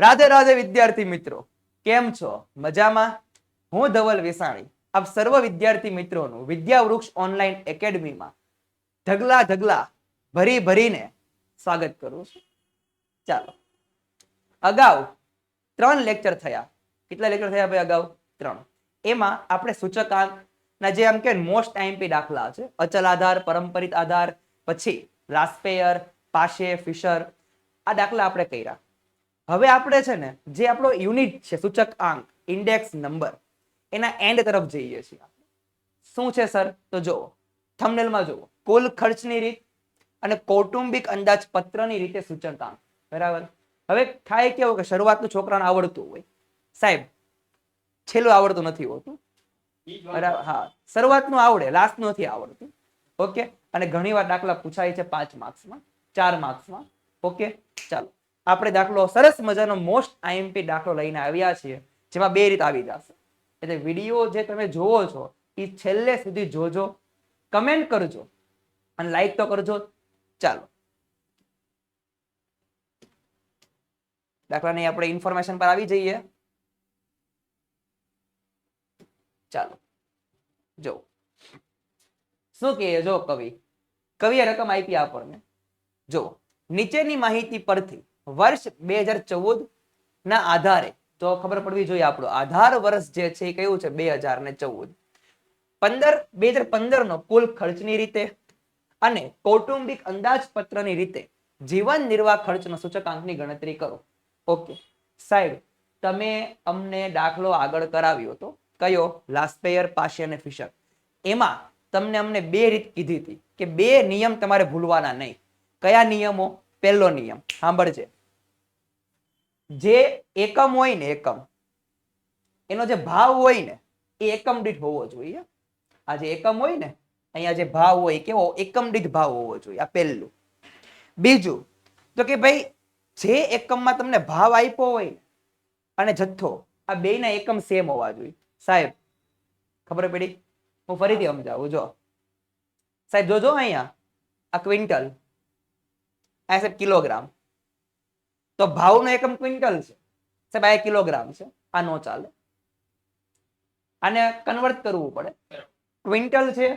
રાધે રાધે વિદ્યાર્થી મિત્રો, કેમ છો? મજામાં? હું ધવલ વિસાણી, આપ સર્વ વિદ્યાર્થી મિત્રોનું વિદ્યા વૃક્ષ ઓનલાઈન એકેડમીમાં ઢગલા ઢગલા ભરી ભરીને સ્વાગત કરું છું. ચાલો, અગાઉ ત્રણ લેક્ચર થયા. કેટલા લેક્ચર થયા ભાઈ અગાઉ? ત્રણ. એમાં આપણે સૂચકાંકના જે આમ કે મોસ્ટ આઈએમપી દાખલા છે, અચલ આધાર, પરંપરિત આધાર, પછી રાસ્પેયર, પાશે, ફિશર, આ દાખલા આપણે કર્યા. હવે આપણે છે ને, જે આપણો યુનિટ છે, સૂચક આંક ઇન્ડેક્સ નંબર એના એન્ડ તરફ જઈએ છીએ શું છે સર? તો જુઓ થમનેલમાં જુઓ. કુલ ખર્ચની રીત અને કૌટુંબિક અંદાજપત્રની રીતે સૂચકાંક બરાબર? હવે થાય કેવું કે શરૂઆતનું છોકરાને આવડતું હોય. સાહેબ, છેલ્લું આવડતું નથી હોતું. બરાબર? હા. શરૂઆતનું આવડે લાસ્ટનું નથી આવડતું. ઓકે? અને ઘણી વાર દાખલા પૂછાય છે પાંચ માર્ક્સમાં ચાર માર્ક્સમાં ઓકે? ચાલો. આપણે દાખલો સરસ મજાનો મોસ્ટ આઈએમપી દાખલો લઈને આવ્યા છીએ, જેમાં બે રીત આવી જશે. એટલે વીડિયો જે તમે જોવો છો એ છેલ્લે સુધી જોજો, કમેન્ટ કરજો, અને લાઈક તો કરજો. ચાલો. દાખલાની આપણે ઇન્ફોર્મેશન પર આવી જઈએ. ચાલો. જો. શું કહે જો કવિ. કવિએ રકમ આપી આપણને. જો. નીચેની માહિતી પરથી વર્ષ બે હજાર ચૌદ ના આધારે. તો ખબર પડવી જોઈએ આપણો. આધાર વર્ષ જે છે એ કયું છે? બે હજાર ને ચૌદ. પંદર, બે હજાર પંદર નો કુલ ખર્ચની રીતે અને કૌટુંબિક અંદાજપત્રની રીતે જીવન નિર્વાહ ખર્ચનો સૂચકાંકની ગણતરી કરો. ઓકે સાહેબ, તમે અમને દાખલો આગળ કરાવ્યો હતો. કયો? લાસ્પેયર પાશે અને ફિશર એમાં તમને અમને બે રીત કીધી હતી કે બે નિયમ તમારે ભૂલવાના નહીં. કયા નિયમો? પહેલો નિયમ, સાંભળજે. જે એકમ હોય ને એકમ, એનો જે ભાવ હોય ને, એ એકમ દીઠ હોવો જોઈએ. આ જે એકમ હોય ને, અહીંયા જે ભાવ હોય કેવો, એકમ દીઠ ભાવ હોવો જોઈએ, આ પહેલું. બીજું, તો કે ભાઈ, જે એકમમાં તમને ભાવ આપ્યો હોય અને જથ્થો, આ બેયના એકમ સેમ હોવા જોઈએ. સાહેબ, ખબર પડી? હું ફરીથી સમજાવું, જો. સાહેબ, જોજો અહીંયા, આ ક્વિન્ટલ આ સાહેબ કિલોગ્રામ. તો ભાવનો એકમ ક્વિન્ટલ છે. સાહેબ આ કિલોગ્રામ છે. આ નો ચાલે. આને કન્વર્ટ કરવું પડે. ક્વિન્ટલ છે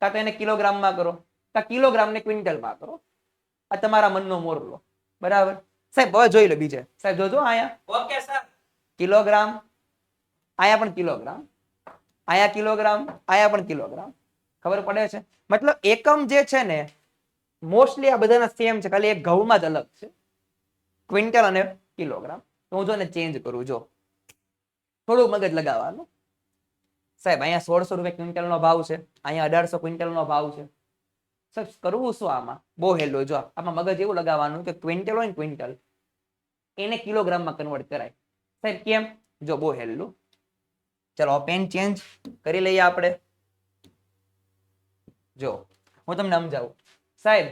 કાં તો એને કિલોગ્રામમાં કરો. કાં કિલોગ્રામને ક્વિન્ટલમાં કરો. આ તમારા મનનો મોરલો બરાબર? સાહેબ હવે જોઈ લો બીજે. સાહેબ જોજો અહીંયા. Okay sir. કિલોગ્રામ અહીંયા પણ કિલોગ્રામ. અહીંયા કિલોગ્રામ અહીંયા પણ કિલોગ્રામ. ખબર પડે છે? મતલબ એકમ જે છે ને મોસ્ટલી આ બધાના સેમ છે, ખાલી એક ઘઉંમાં જ અલગ છે. ક્વિન્ટલ અને કિલોગ્રામ તો હું જો ને ચેન્જ કરું, જો. થોડું મગજ લગાવવાનું. સાહેબ, અહીંયા સોળસો રૂપિયા ક્વિન્ટલનો ભાવ છે, અહીંયા અઢારસો ક્વિન્ટલનો ભાવ છે. સાહેબ, કરવું શું આમાં? બહુ હેલો, જો. આમાં મગજ એવું લગાવવાનું કે ક્વિન્ટલ હોય ને ક્વિન્ટલ એને કિલોગ્રામમાં કન્વર્ટ કરાય. સાહેબ, કેમ? જો, બહુ હેલું. ચલો પેન ચેન્જ કરી લઈએ આપણે. જો, હું તમને સમજાવું. સાહેબ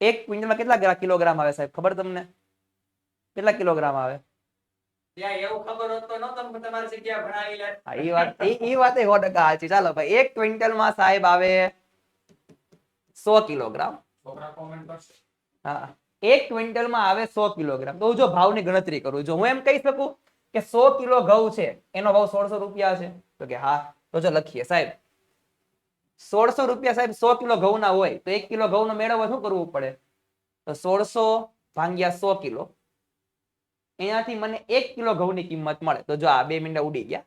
એક ક્વિન્ટલમાં કેટલા કિલોગ્રામ આવે સાહેબ? ખબર તમને? કેટલા કિલોગ્રામ આવે? એક એક ક્વિન્ટલમાં આવે સો કિલોગ્રામ. તો હું જો ભાવની ગણતરી કરું જો હું એમ કહી શકું કે સો કિલો ઘઉં છે એનો ભાવ સોળસો રૂપિયા છે. તો કે હા તો જો લખીએ સાહેબ. સોળસો રૂપિયા સાહેબ સો કિલો ઘઉંના હોય, તો એક કિલો ઘઉંનો મેળવવા શું કરવું પડે? તો સોળસો ભાંગ્યા સો કિલો. એનાથી મને એક કિલો ઘઉંની કિંમત મળે. તો જો આ બે મિનિટ ઉડી ગયા.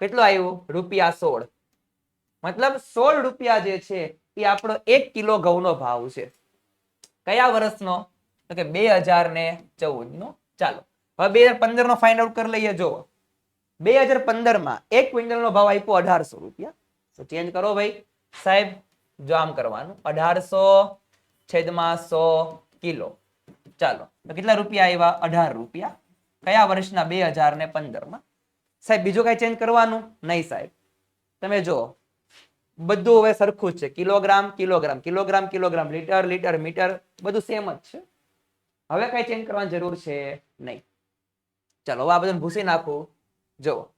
કેટલો આવ્યો? રૂપિયા સોળ. મતલબ સોળ રૂપિયા જે છે, એ આપણો એક કિલો ઘઉંનો ભાવ છે. કયા વર્ષનો? તો કે બે હજાર ને ચૌદ નો ચાલો. હવે બે હજાર પંદર નો ફાઇન્ડ આઉટ કરી લઈએ જો બે હજાર પંદરમાં એક ક્વિન્ટલ નો ભાવ આપ્યો અઢારસો રૂપિયા. ચેન્જ કરો ભાઈ. સાહેબ, જો આમ કરવાનું, અઢારસો છેદમાં સો કિલો. ચાલો, તો કેટલા રૂપિયા આવ્યા અઢાર રૂપિયા. કયા વર્ષના બે હજાર ને પંદરમાં સાહેબ, બીજું કઈ ચેન્જ કરવાનું? નહીં સાહેબ. તમે જો બધું હવે સરખું જ છે. Kilogram kilogram kilogram kilogram, litre litre, metre, બધું સેમ જ છે. હવે કઈ ચેન્જ કરવાની જરૂર છે નહીં. ચાલો, હવે આ બધું ભૂસી નાખું. જો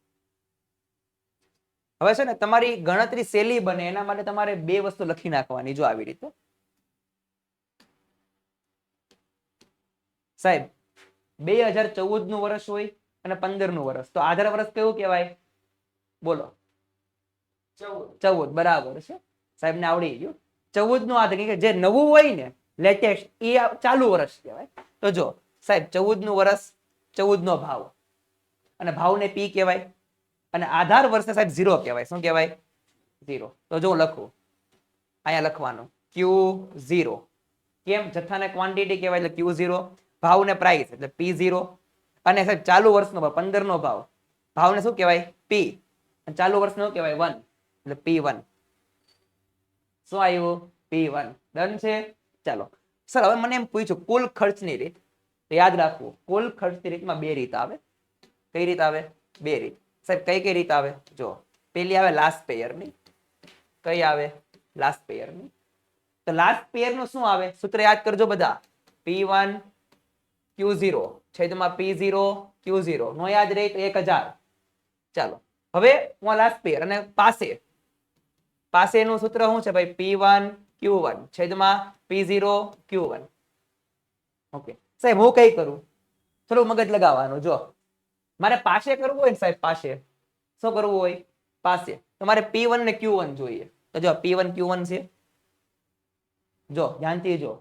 હવે છે ને, તમારી ગણતરી સેલી બને, એના માટે તમારે બે વસ્તુ લખી નાખવાની, જો આવી રીતે. સાહેબ, બે હજાર ચૌદનું વર્ષ હોય અને પંદરનું વર્ષ. તો આધાર વર્ષ કેવું કહેવાય? બોલો. ચૌદ. બરાબર છે. સાહેબ, ને આવડી ગયું. ચૌદનું આધાર કે જે નવું હોય ને લેટેસ્ટ એ ચાલુ વર્ષ કહેવાય. તો જો, સાહેબ, ચૌદનું વર્ષ, ચૌદ નો ભાવ. અને ભાવને પી કહેવાય. અને આધાર વર્ષે સાહેબ ઝીરો કહેવાય. શું કહેવાય? ઝીરો તો જો લખું. અહીંયા લખવાનું. ક્યુ ઝીરો કેમ? જથ્થાને ક્વોન્ટિટી કહેવાય એટલે ક્યુ ઝીરો ભાવને પ્રાઇસ એટલે પી ઝીરો અને સાહેબ ચાલુ વર્ષનો ભાવ, પંદરનો ભાવ. ભાવને શું કહેવાય? પી અને ચાલુ વર્ષનો કહેવાય? વન એટલે પી વન શું આવ્યું? પી વન ડન છે? ચાલો. સર, હવે મને એમ પૂછ્યું, કુલ ખર્ચની રીત. યાદ રાખવું. કુલ ખર્ચની રીતમાં બે રીત આવે. કઈ રીત આવે? બે રીત. સાહેબ, કઈ કઈ રીત આવે? જો પેલી આવે લાસ્ટ પેયરની કઈ આવે? લાસ્ટ પેયરની તો લાસ્ટ પેયરનું શું આવે? સૂત્ર યાદ કરજો બધા. પી વન ક્યુ ઝીરો છેદમાં પી ઝીરો ક્યુ ઝીરો નો યાદ રહે તો એક હજાર. ચાલો. હવે હું લાસ્ટ પેયર અને પાસે. પાસેનું સૂત્ર શું છે ભાઈ? પી વન ક્યુ વન છેદમાં P zero Q one okay સાહેબ, હું કઈ કરું? થોડું મગજ લગાવવાનું જો મારે પાસે કરવું હોય ને સાહેબ પાસે. શું કરવું હોય? પાસે. તો મારે પી વન ને ક્યુ વન જોઈએ. તો જો પી વન ક્યુ વન છે. જો ધ્યાનથી જો.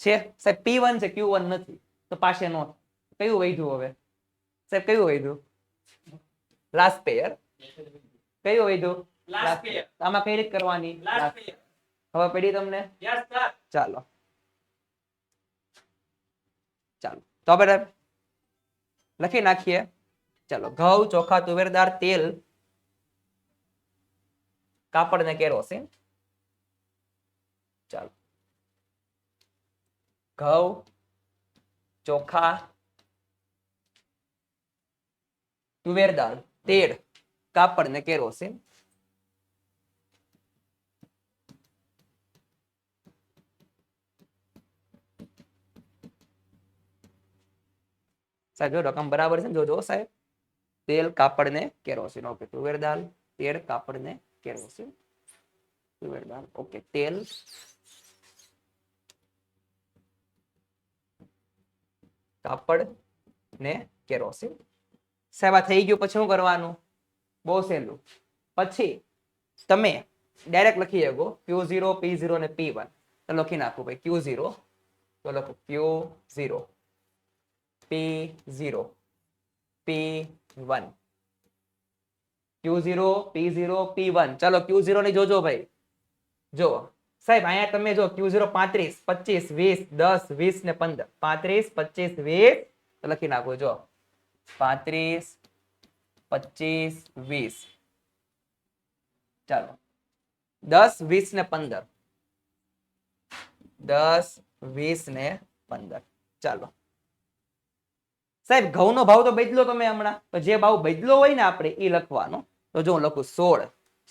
છે? સાહેબ પી વન છે ક્યુ વન નથી. તો પાસે નો. કયું વૈધું હવે? સાહેબ કયું વૈધું લાસ્ટ પેયર કયું વૈધું લાસ્ટ પેયર આમાં કઈ રીત કરવાની? લાસ્ટ પેયર હવે પડી તમને? યસ સર ચાલો. ચાલો. તો આપણે લખી નાખીએ. ચાલો, ઘઉં, ચોખા, તુવેર, દાળ, તેલ, કાપડ ને કેરોસીન ચાલો. ઘઉં, ચોખા, તુવેર, દાળ, તેલ, કાપડ ને કેરોસીન સાહેબ, જો રકમ બરાબર છે ને જોજો સાહેબ. તેલ, કાપડ ને કેરોસીન. ઓકે તુવેર દાળ, તેલ, કાપડ ને કેરોસીન. તુવેર દાલ ઓકે તેલ. કાપડ ને કેરોસીન. સાહેબ, આ થઈ ગયું. પછી શું કરવાનું? બહુ સહેલું. પછી તમે ડાયરેક્ટ લખી શકો. ક્યુ ઝીરો પી ઝીરો ને પી વન લખી નાખું ભાઈ. ક્યુ ઝીરો તો લખો. Q zero P zero P one Q zero P zero P one ચાલો ક્યુ ઝીરો ની જોજો ભાઈ જો સાહેબ અહીંયા તમે જો ક્યુ ઝીરો પાંત્રીસ પચીસ વીસ દસ વીસ ને પંદર પાંત્રીસ પચીસ વીસ તો લખી નાખો જો પાંત્રીસ પચીસ વીસ ચાલો દસ વીસ ને પંદર દસ વીસ ને પંદર ચાલો સાહેબ, ઘઉંનો ભાવ તો બદલો તમે હમણાં. તો જે ભાવ બદલો હોય ને આપણે, એ લખવાનો. તો જો હું લખું સોળ.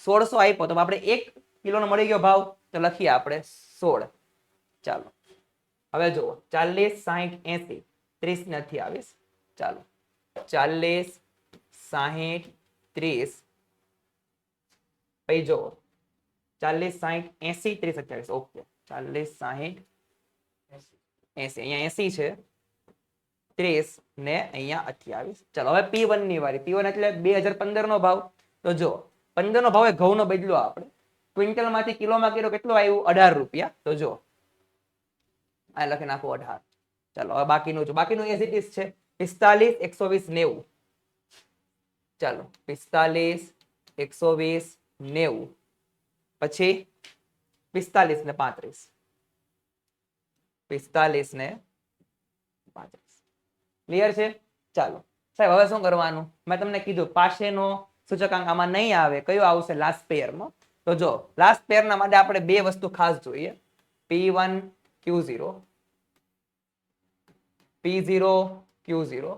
સોળસો આપ્યો, તો આપણે એક કિલોનો મળી ગયો ભાવ. તો લખીએ આપણે સોળ. ચાલો. હવે જુઓ, ચાલીસ, સાહીઠ, એસી. ત્રીસ નથી આવીશ. ચાલો. ચાલીસ, સાહીઠ, ત્રીસ. પછી જુઓ. ચાલીસ, સાહીઠ, એસી, ત્રીસ, અઠ્યાવીસ. ઓકે. ચાલીસ, સાહીઠ, એસી. અહીંયા એસી છે. ત્રીસ ને અહીંયા અઠ્યાવીસ. ચલો, હવે પી વનની વારી. પી વન એટલે બે હજાર પંદર નો ભાવ. તો જો પંદર નો ભાવ એ ઘઉં નો બદલો આપણે. ક્વિન્ટલમાંથી કિલોમાં કિલો કેટલું આવ્યું? અઢાર રૂપિયા. તો જો આ લખી નાખો અઢાર. ચાલો, હવે બાકીનું જો, બાકીનું એઝ ઇટ છે. પિસ્તાલીસ, એકસો વીસ, નેવું. ચાલો, પિસ્તાલીસ, એકસો વીસ, નેવું. પછી પિસ્તાલીસ ને પાંત્રીસ. પિસ્તાલીસ ને પાંત્રીસ. ક્લિયર છે? ચાલો. સાહેબ, હવે શું કરવાનું? મેં તમને કીધું પાસેનો સૂચકાંક આમાં નહીં આવે. કયો આવશે? લાસ્ટ પેયરમાં તો જો લાસ્ટ પેયરના માટે આપણે બે વસ્તુ ખાસ જોઈએ. P one Q zero P zero Q zero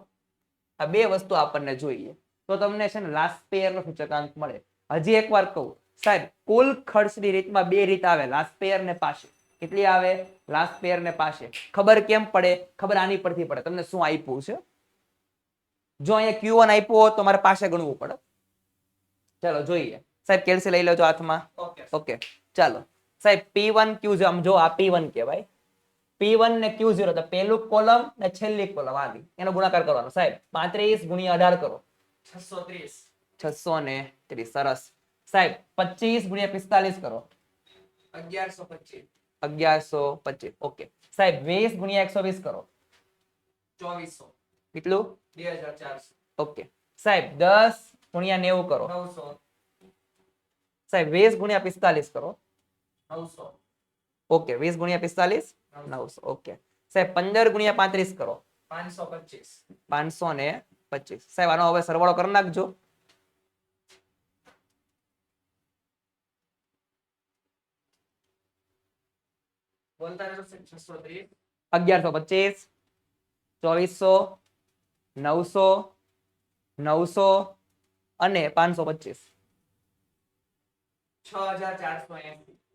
આ બે વસ્તુ આપણને જોઈએ. તો તમને છે ને લાસ્ટ પેયરનો સૂચકાંક મળે. હજી એકવાર કહું. સાહેબ, કુલ ખર્ચની રીતમાં બે રીત આવે. લાસ્ટ પેયર ને પાસે કેટલી આવે? લાસ્ટ પેર ને પાસે ખબર કેમ પડે? ખબર આની પરથી પડે. તમને શું આપ્યું છે? જો અહીંયા ક્યુ વન આપ્યું હોય તો મારે પાસે ગણવું પડે. ચાલો જોઈએ. સાહેબ કેલ્સી લઈ લેજો હાથમાં. ઓકે ચાલો. સાહેબ પી વન ક્યુ આમ જો આ પી વન કહેવાય. પી વન ને ક્યુ ઝીરો તો પહેલું કોલમ ને છેલ્લી કોલમ આવી એનો ગુણાકાર કરવાનો. સાહેબ પાંત્રીસ ગુણ્યા અઢાર કરો. છસો ત્રીસ. છસો ને ત્રીસ. સરસ. સાહેબ પચીસ ગુણ્યા પિસ્તાલીસ કરો. અગિયારસો પચીસ. અગિયારસો પચીસ. ઓકે. સાહેબ વીસ ગુણ્યા એકસો વીસ કરો. ચોવીસો. કેટલું? બે હજાર ચારસો. ઓકે. સાહેબ દસ ગુણ્યા નેવું કરો. નવસો. સાહેબ વીસ ગુણ્યા પિસ્તાલીસ કરો. નવસો. ઓકે વીસ ગુણ્યા પિસ્તાલીસ નવસો. ઓકે. સાહેબ પંદર ગુણ્યા પાંત્રીસ કરો. પાંચસો પચીસ. પાંચસો ને પચીસ. સાહેબ આનો હવે સરવાળો કરી નાખજો બોલતા રહેજો સાહેબ છસો ત્રીસ અગિયારસો પચીસ ચોવીસો નવસો નવસો અને પાંચસો પચીસ.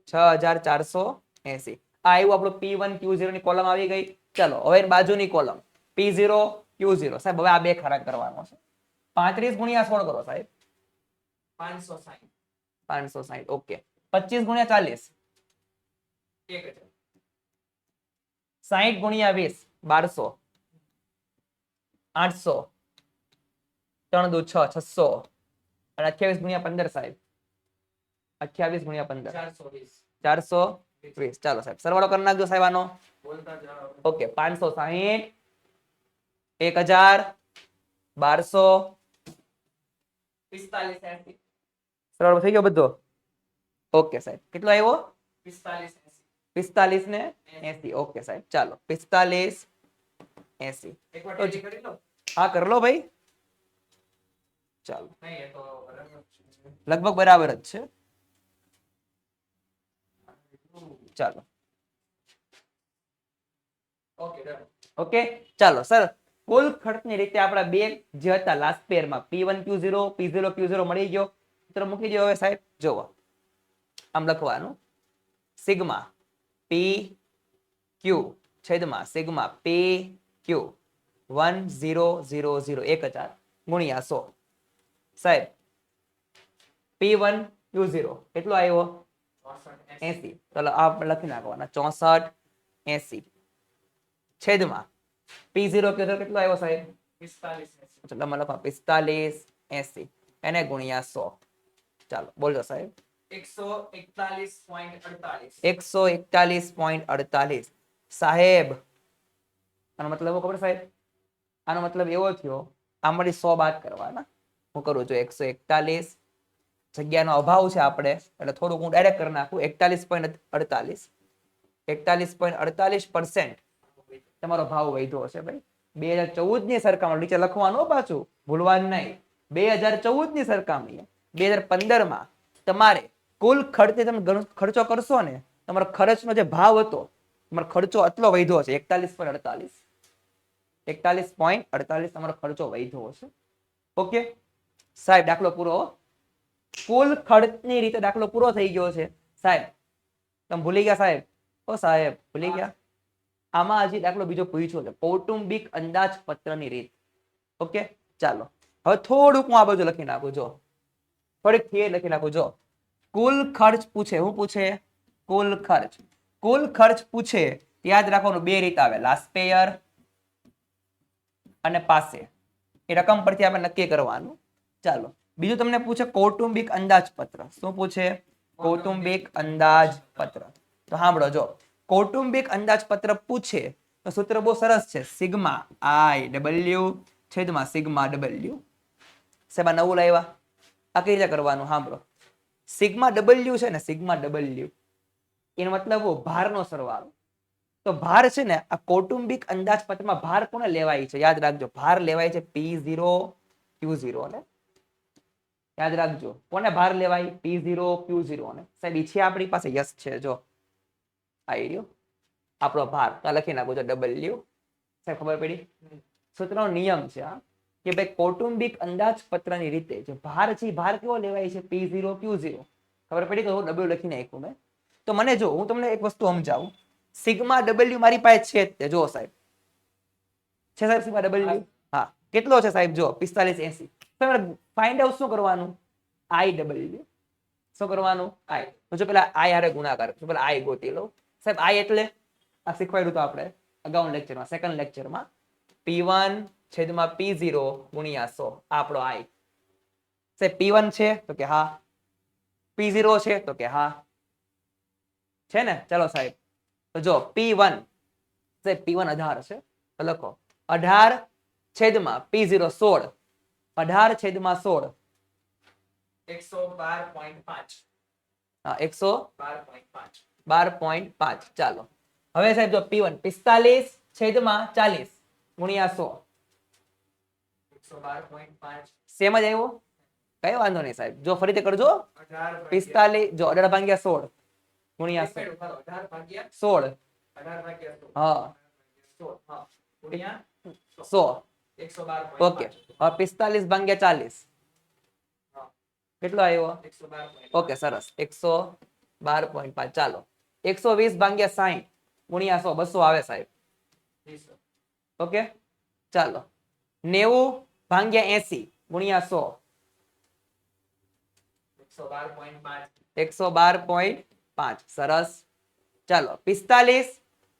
છ હજાર ચારસો એસી આ આવ્યું આપણું પી વન ક્યુ ઝીરો ની કોલમ આવી ગઈ. ચલો હવે બાજુની column P zero Q zero સાહેબ હવે આ બે ખરા કરવાનો છે. પાંત્રીસ ગુણ્યા સોળ કરો સાહેબ. પાંચસો સાહીઠ પાંચસો સાહીઠ ઓકે. પચીસ ગુણ્યા ચાલીસ. એક હજાર. સાહીઠ ગુણ્યા વીસ બારસો આઠસો ત્રણ દુ છ છસો અને અઠ્યાવીસ ગુણ્યા પંદર સાહેબ અઠ્યાવીસ ગુણ્યા પંદર ચારસો વીસ ચારસો વીસ ચાલો સાહેબ સરવાળો કરી નાખજો સાહેબ આનો બોલતા જાઓ ઓકે પાંચસો સાહીઠ એક હજાર બારસો પિસ્તાલીસ એસી સરવાળો થઈ ગયો બધો ઓકે સાહેબ કેટલો આવ્યો પિસ્તાલીસ એસી પિસ્તાલીસ ને એસી. ઓકે સાહેબ. ચાલો. પિસ્તાલીસ એસી. હા કર લો ભાઈ. ચાલો. લગભગ બરાબર જ છે. ચાલો. ઓકે ઓકે ચાલો સર. કુલ ખર્ચની રીતે આપણા બે જે હતા last પેરમાં P one Q zero P zero Q zero મળી ગયો. મિત્રો મૂકી દો હવે સાહેબ. જોવો. આમ લખવાનું. સિગ્મા. પી ક્યુ છેદમાં sigma P Q one zero zero zero એક હજાર ગુણ્યા સો. સાહેબ પી વન ક્યુ ઝીરો કેટલો આવ્યો? એસી. ચલો આ લખી નાખવાના. ચોસઠ એસી. છેદમાં પી ઝીરો કેટલો આવ્યો સાહેબ? પિસ્તાલીસ એસી. ચલો આમાં લખો. પિસ્તાલીસ એસી. એને ગુણ્યા સો. ચાલો બોલજો સાહેબ. એકસો હું ડાયરેક્ટ કરી નાખું. એકતાલીસ પોઈન્ટ અડતાલીસ. એકતાલીસ પોઈન્ટ અડતાલીસ પર્સન્ટ તમારો ભાવ વધ્યો હશે ભાઈ. બે હજાર ચૌદની સરખામણી નીચે લખવાનું પાછું. ભૂલવાનું નહીં. બે હજાર ચૌદની સરખામણી બે હજાર પંદરમાં તમારે કુલ ખર્ચે તમે ખર્ચો કરશો ને, તમારો ખર્ચનો જે ભાવ હતો, તમારો ખર્ચો આટલો વધ્યો છે એકતાલીસ પોઈન્ટ અડતાલીસ. એકતાલીસ પોઈન્ટ અડતાલીસ તમારો ખર્ચો વધ્યો હશે. ઓકે સાહેબ, દાખલો પૂરો કુલ ખર્ચની રીતે દાખલો પૂરો થઈ ગયો છે. સાહેબ, તમે ભૂલી ગયા સાહેબ? ઓ સાહેબ, ભૂલી ગયા? આમાં હજી દાખલો બીજો પૂછ્યો છે. કૌટુંબિક અંદાજપત્રની રીત. ઓકે ચાલો. હવે થોડુંક હું આ બાજુ લખી નાખું, જો. થોડીક થિયરી લખી નાખું, જો. કુલ ખર્ચ પૂછે શું પૂછે? કુલ ખર્ચ. કુલ ખર્ચ પૂછે, યાદ રાખવાનું, બે રીત આવે લાસ્ટ પેયર અને પાસે. એ રકમ પરથી આપણે નક્કી કરવાનું. ચાલો, બીજું તમને પૂછે કૌટુંબિક અંદાજપત્ર. શું પૂછે? કૌટુંબિક અંદાજપત્ર. તો સાંભળો, જો. કૌટુંબિક અંદાજપત્ર પૂછે, તો સૂત્ર બહુ સરસ છે. સિગ્મા આઈ ડબલ્યુ છેદમાં સિગ્મા ડબલ્યુ. સેબા નવું લાવ્યા? આ કઈ રીતે કરવાનું? સાંભળો. સિગ્મા ડબલ્યુ છે ને સિગ્મા ડબલ્યુ એનો મતલબ હું ભારનો સરવાળો. તો ભાર છે ને આ કૌટુંબિક અંદાજપત્રમાં ભાર કોને લેવાય છે? યાદ રાખજો, ભાર લેવાય છે પી ઝીરો ક્યુ ઝીરો ને. યાદ રાખજો, કોને ભાર લેવાય? પી ઝીરો ક્યુ ઝીરો ને. સાહેબ છે આપણી પાસે? યસ છે, જો. આઈ રહ્યો. આપણો ભાર. તો લખી નાખો છો ડબલ્યુ સાહેબ, ખબર પડી? સૂત્રનો નિયમ છે આ. કે ભાઈ કૌટુંબિક અંદાજપત્રની રીતે જે ભાર છે ભાર કેવો લેવાય છે? પી ઝીરો ક્યુ ઝીરો ખબર પડી કે હું ડબલ્યુ લખી નાખ્યું મેં? તો મને જો હું તમને એક વસ્તુ સમજાવું. સિગ્મા ડબલ્યુ મારી પાસે છે તે. જો સાહેબ. છે સાહેબ સિગ્મા ડબલ્યુ હા. કેટલો છે સાહેબ? જો પિસ્તાલીસ એસી. તમારે ફાઇન્ડ આઉટ શું કરવાનું? આઈ ડબલ્યુ શું કરવાનું? આઈ તો જો પેલા આઈ હારે ગુણાકાર જો પેલા આઈ ગોતી લો. સાહેબ આઈ એટલે આ શીખવાડ્યું હતું આપણે અગાઉના લેક્ચરમાં સેકન્ડ લેક્ચરમાં પી વન છેદમાં પી ઝીરો ગુણ્યા સો. આપણો આઈ છે પી વન છે તો કે હા. પી ઝીરો છે તો કે હા. છે ને? ચલો સાહેબ. તો જો પી વન સે પી વન અઢાર છે. તો લખો. અઢાર છેદમાં પી ઝીરો સોળ. અઢાર છેદમાં સોળ. એકસો બાર પોઈન્ટ પાંચ. એકસો બાર પોઈન્ટ પાંચ. બાર પોઈન્ટ પાંચ. ચાલો. હવે સાહેબ જો પી વન પિસ્તાલીસ છેદમાં ચાલીસ ગુણ્યા સો એકસો બાર પોઈન્ટ પાંચ સેમ જ આવ્યો. કઈ વાંધો નહીં સાહેબ. જો ફરીથી કરજો. અઢાર ભાગ્યા- પિસ્તાલીસ જો અઢાર ભાગ્યા સોળ. ગુણ્યા એક સો મિનિટ ઊભા રહો. અઢાર ભાગ્યા સોળ. અઢાર ભાગ્યા સોળ. હા. સોળ, હા. ગુણ્યા સો. એકસો બાર point ઓકે. પાંચ. હવે પિસ્તાલીસ ભાગ્યા ચાલીસ. હા. કેટલો આવ્યો? એકસો બાર point ઓકે સરસ. એકસો બાર પોઈન્ટ પાંચ. ચાલો. એકસો વીસ ભાગ્યા સાહીઠ ગુણ્યા સો. બસો આવે સાહેબ. વીસ. ઓકે? ચાલો. નેવું ભાગ્યા એસી ગુણ્યા સો એકસો બાર point પાંચ. એકસો બાર પોઈન્ટ પાંચ સરસ ચાલો પિસ્તાલીસ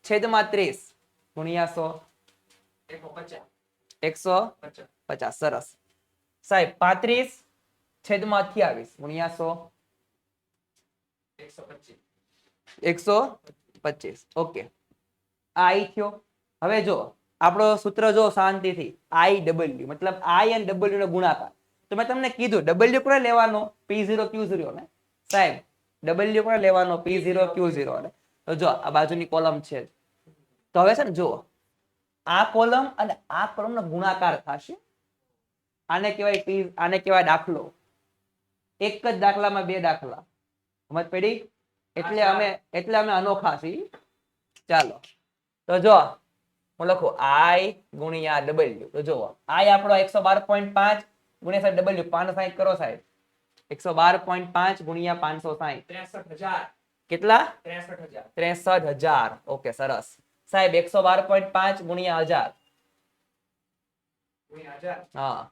છેદમાં ત્રીસ ગુણ્યા સો એકસો પચાસ. એકસો પચાસ. પચાસ સરસ સાહેબ પાંત્રીસ છેદમાં અઠ્યાવીસ ગુણ્યા સો એકસો પચીસ. એકસો પચીસ ઓકે આ આઈ થયો હવે જો આપણો સૂત્ર જો શાંતિથી આઈ ડબલ્યુ મતલબ આઈ અને ડબલ્યુ નો ગુણાકાર. તો મેં તમને કીધું ડબલ્યુ કોને લેવાનો? પી ઝીરો ક્યુ ઝીરો ને? સાહેબ ડબલ્યુ કોને લેવાનો? પી ઝીરો ક્યુ ઝીરો ને? તો જો આ બાજુની કોલમ છે તો હવે છે ને જુઓ. આ કોલમ અને આ કોલમ નો ગુણાકાર થશે. આને કહેવાય પી આને કહેવાય દાખલો. એક જ દાખલામાં બે દાખલા. સમજ પડી? એટલે અમે એટલે અમે અનોખા છીએ. ચાલો. તો જો હું લખું આઈ ગુણ્યા ડબલ્યુ તો જુઓ આઈ આપણો એકસો બાર પોઈન્ટ પાંચ ગુણ્યા સાહેબ ડબલ્યુ પાંચ સાહીઠ કરો સાહેબ. એકસો બાર પોઈન્ટ પાંચ ગુણ્યા પાંચસો સાહીઠ ત્રેસઠ હજાર. કેટલા? ત્રેસઠ હજાર. ત્રેસઠ હજાર. ઓકે સરસ. સાહેબ એકસો બાર પોઈન્ટ પાંચ ગુણ્યા હજાર. હા.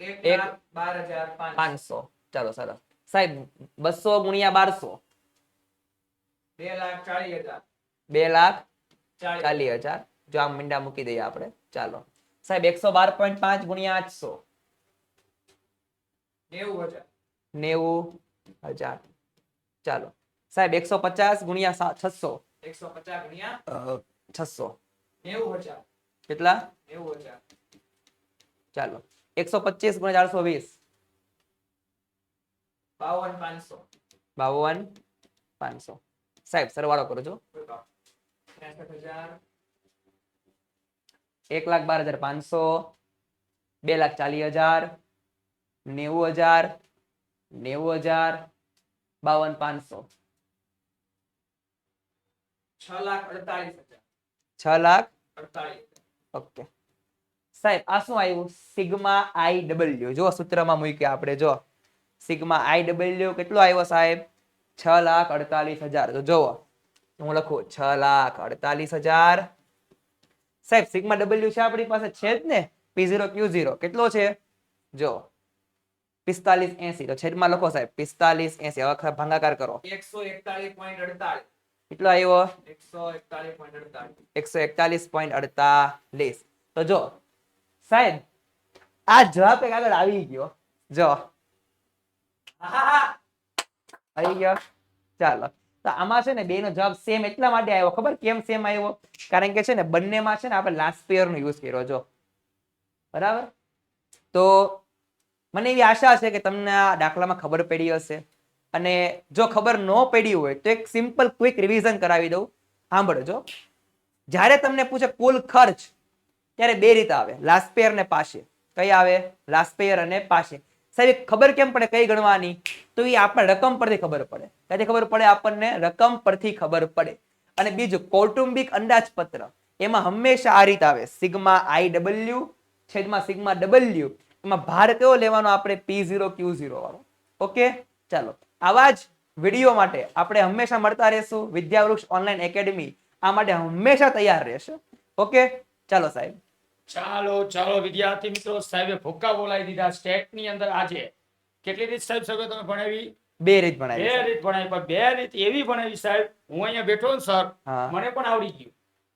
એક બાર હજાર. પાંચસો. ચાલો સરસ. સાહેબ બસો ગુણ્યા બારસો. બે લાખ ચાલીસ હજાર. બે લાખ ચાલીસ. હજાર જો આમ મીંડા મૂકી દઈએ આપણે ચાલો સાહેબ એકસો બાર પોઈન્ટ પાંચ ગુણ્યા આઠસો નેવું હજાર. ચાલો સાહેબ એકસો પચાસ ગુણ્યા છસો એકસો પચાસ ગુણ્યા છસો નેવું હજાર. કેટલા નેવું હજાર. ચાલો એકસો પચીસ ગુણ્યા ચારસો વીસ બાવન પાંચસો. બાવન પાંચસો સાહેબ સરવાળો. ત્રેસઠ હજાર. એક લાખ બાર હજાર પાંચસો. બે લાખ ચાલીસ હજાર. નેવું હજાર. નેવું હજાર. બાવન પાંચસો. છ લાખ અડતાલીસ હજાર. છ લાખ ઓકે. સાહેબ આ શું આવ્યું? Sigma I W. જો સૂત્રમાં મૂક્યા આપણે જો. સિગ્મા આઈ ડબલ્યુ કેટલો આવ્યો સાહેબ? છ લાખ અડતાલીસ હજાર. તો જોવો હું લખું છ લાખ અડતાલીસ હજાર. સાહેબ સિગ્મા ડબલ્યુ છે આપણી પાસે છે જ ને? પી ઝીરો ક્યુ ઝીરો કેટલો છે? જો પિસ્તાલીસ એસી. તો છેદમાં લખો સાહેબ પિસ્તાલીસ એસી. હવે ખરા કરો. એકસો એકતાલીસ પોઈન્ટ અડતાલીસ. કેટલો આવ્યો? એકસો એકતાલીસ પોઈન્ટ અડતાલીસ. તો જો સાહેબ આ જવાબ એક આગળ આવી ગયો. જો. આવી ગયો. ચાલો. તો આમાં છે ને બે નો જવાબ સેમ એટલા માટે આવ્યો, ખબર કેમ સેમ આવ્યો? કારણ કે છે ને બંનેમાં છે ને આપણે લાસ્ટ પેયર નો યુઝ કર્યો, જો. બરાબર? તો મને એવી આશા છે કે તમને આ દાખલામાં ખબર પડી હશે. અને જો ખબર ન પડી હોય તો એક સિમ્પલ ક્વિક રિવિઝન કરાવી દઉં. સાંભળજો જ્યારે તમને પૂછે કુલ ખર્ચ, ત્યારે બે રીતે આવે. લાસ્ટ પેયર ને પાસે કઈ આવે? લાસ્ટ પેયર અને પાસે સાહેબ ખબર કેમ પડે કઈ ગણવાની? તો એ આપણે રકમ પરથી ખબર પડે. ક્યાંથી ખબર પડે? આપણને રકમ પરથી ખબર પડે. અને બીજું, કૌટુંબિક અંદાજપત્ર. એમાં હંમેશા આ રીત આવે. સિગ્મા આઈ ડબલ્યુ છેદમાં સિગ્મા ડબલ્યુ. એમાં ભાર કયો લેવાનો? આપણે પી ઝીરો ક્યુ ઝીરો વાળો. ઓકે? ચાલો. આવા જ વીડિયો માટે આપણે હંમેશા મળતા રહેશું. વિદ્યાવૃક્ષ ઓનલાઈન એકેડમી આ માટે હંમેશા તૈયાર રહેશે. ઓકે? ચાલો સાહેબ. ચાલો ચાલો વિદ્યાર્થી મિત્રો સાહેબે ભૂક્કા બોલાવી દીધા સ્ટેટની અંદર આજે. કેટલી રીત સાહેબ સર્વે તમે ભણાવી? બે રીત ભણાવી બે રીત ભણાવી પણ બે રીત એવી ભણાવી સાહેબ હું અહીંયા બેઠો ને સર મને પણ આવડી ગયું.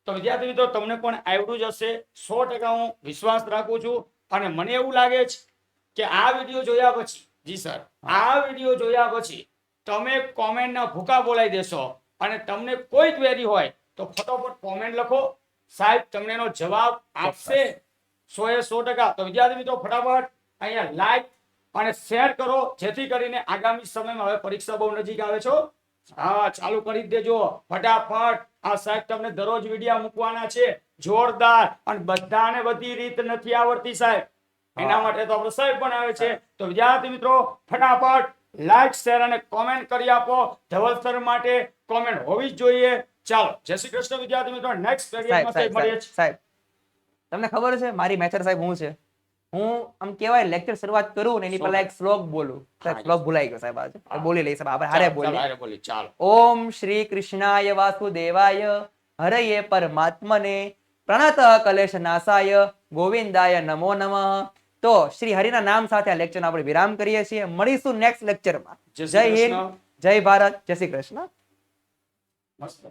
તો વિદ્યાર્થી મિત્રો તમને પણ આવડું જ હશે. સો ટકા હું વિશ્વાસ રાખું છું અને મને એવું લાગે છે કે આ વીડિયો જોયા પછી જી સર આ વીડિયો જોયા પછી તમે કોમેન્ટના ભૂકા બોલાવી દેશો અને તમને કોઈ ક્વેરી હોય તો ફટોફટ કોમેન્ટ લખો. સાહેબ તમને એનો જવાબ આપશે સો એ સો ટકા. તો વિદ્યાર્થી મિત્રો ફટાફટ અહીંયા લાઈક અને શેર કરો જેથી કરીને આગામી સમયમાં હવે પરીક્ષા બહુ નજીક આવે છો હા. ચાલુ કરી દેજો. ફટાફટ. આ સાહેબ તમને દરરોજ વિડીયા મૂકવાના છે. જોરદાર. અને બધાને બધી રીત નથી આવડતી સાહેબ. એના માટે તો આપણે સાહેબ પણ આવે છે. તો વિદ્યાર્થી મિત્રો ફટાફટ લાઈક શેર અને કોમેન્ટ કરી આપો. ધવલ સર માટે કોમેન્ટ હોવી જ જોઈએ. ચાલો જય શ્રી કૃષ્ણ વિદ્યાર્થી મિત્રો નેક્સ્ટ સાહેબ મળીએ સાહેબ તમને ખબર છે મારી મેથડ સાહેબ હું છે? હું આમ કેવાય લેક્ચર શરૂઆત કરું ને એની પહેલા એક શ્લોક બોલું. સાહેબ શ્લોક ભૂલાઈ ગયો સાહેબ આજે. બોલી લઈ સાહેબ આપણે હારે બોલી હારે બોલી ચાલો. ઓમ શ્રી કૃષ્ણાય વાસુદેવાય હરયે પરમાત્મને પ્રણત કલેશ નાસાય ગોવિંદાય નમો નમઃ. તો શ્રી હરિના નામ સાથે આ લેક્ચર આપણે વિરામ કરીએ છીએ. મળીશું નેક્સ્ટ લેક્ચરમાં જય હિન્દ જય ભારત જય શ્રી કૃષ્ણ. મસ્ત.